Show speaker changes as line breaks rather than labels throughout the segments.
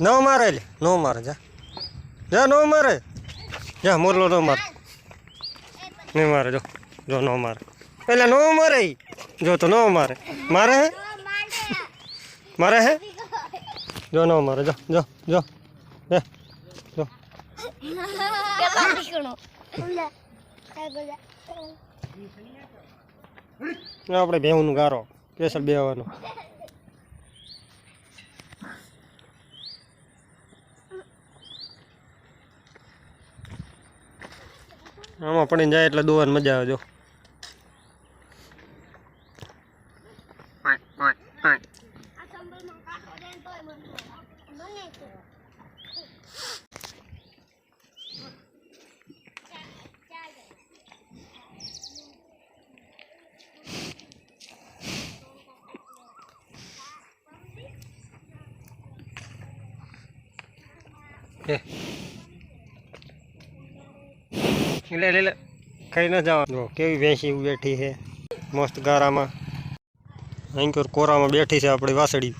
ન મારે લે, ન મારે, જા. જા, ન મારે. જા, મોરલો ન મારે. નહીં મારે, જો જો, ન મારે. એટલે ન મારે જો તો ન મારે. મારે હે? મારે હે? જો, ન મારે, જો જો જો. હે? જો. આપણે બેહુંનું ગારો. કેસર બેહવાનો. આમાં પડીને જાય એટલે દોવાની મજા આવે જો. હે. લે લે લે. કઈ ન જવાનું. કેવી ભેંસી બેઠી છે. મસ્ત ગારામાં. અહીં કોરામાં બેઠી છે આપણી વાસળી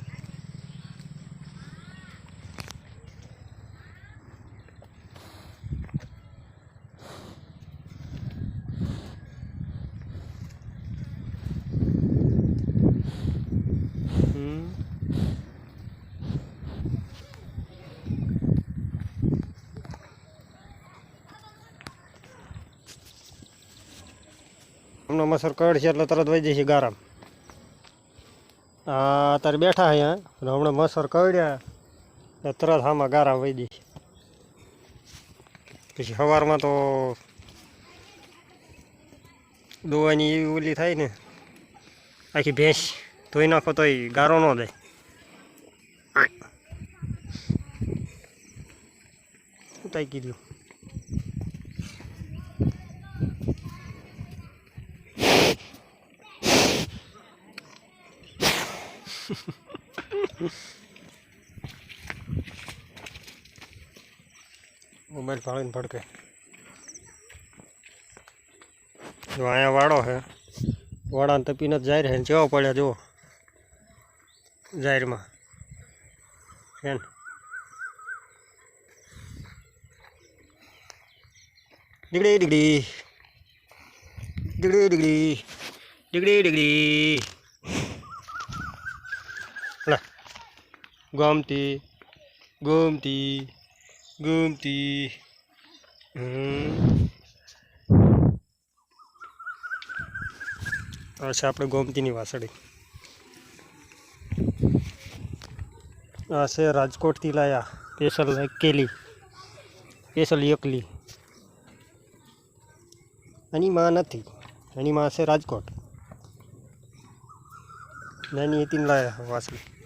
હમ હમણાં મસર કડ છે એટલે તરત વહી જશે ગારામ. હા અત્યારે બેઠા અહીંયા હમણાં મસર કડ્યા એટલે તરત આમાં ગારામ વહી જશે. પછી સવારમાં તો દોવાની એવી ઓલી થાય ને આખી ભેંસ ધોઈ નાખો તોય ગારો ન દે. કીધું? મોબાઈલ ફાળીને ભડકે જો અહીંયા વાળો છે વાળાને તપીને જ જાહેર છે જેવો પડ્યા જુઓ જાહેરમાં છે ને દીકડી દીકડી દીકડી દીકડી દીકડી ગમતી ગમતી ગમતી હમ આ છે આપણે ગોમતીની વાસળી આ છે રાજકોટથી લાયા સ્પેશલ કેલી સ્પેશલ એકલી એની માં નથી એની માં છે રાજકોટ નાની હતી ને લાયા વાસળી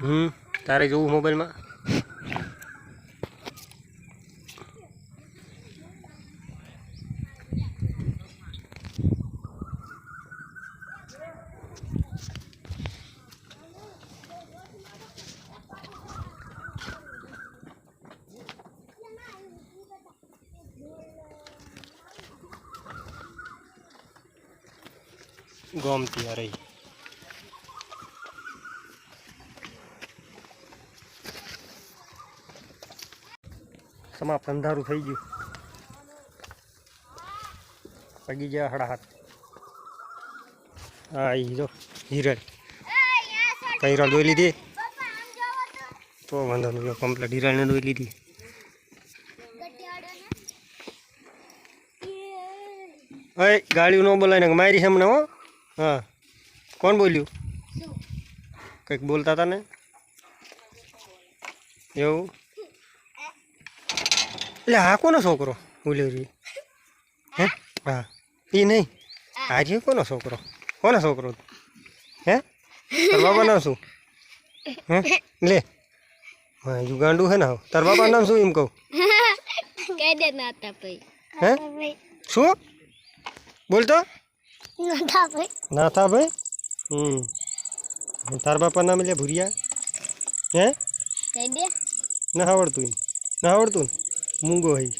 હમ તારે જોવું મોબાઈલમાં? ગોમતી આ રહી સમાપ્ત અંધારું થઈ ગયું. પગી ગયા હડા હાથ. હા એ જો હિરણ કઈ દોઈ લીધી? તો વાંધો નહીં કમ્પ્લેટ હિરણને દોઈ લીધી. અય ગાડીઓ ન બોલાય ને મારી સામે હો. હા. કોણ બોલ્યું? કંઈક બોલતા હતા ને? એવું? એટલે આ કોનો છોકરો? ઉલેરી. હે? હા. એ નહીં. આજે કોનો છોકરો? કોનો છોકરો? હે? તાર બાપા નામ શું? હે? લે. હા યુગાંડું હે ને તાર બાપા નામ શું એમ કહું?
કહી દે નાતા ભાઈ
હે? શું? બોલતો
નાતા ભાઈ
ના ભાઈ હમ. તાર બાપા નામ એટલે ભૂરિયા. હે?
કહી દે.
ના આવડતું એમ. ના આવડતું ને মুঙ্গ হয়ে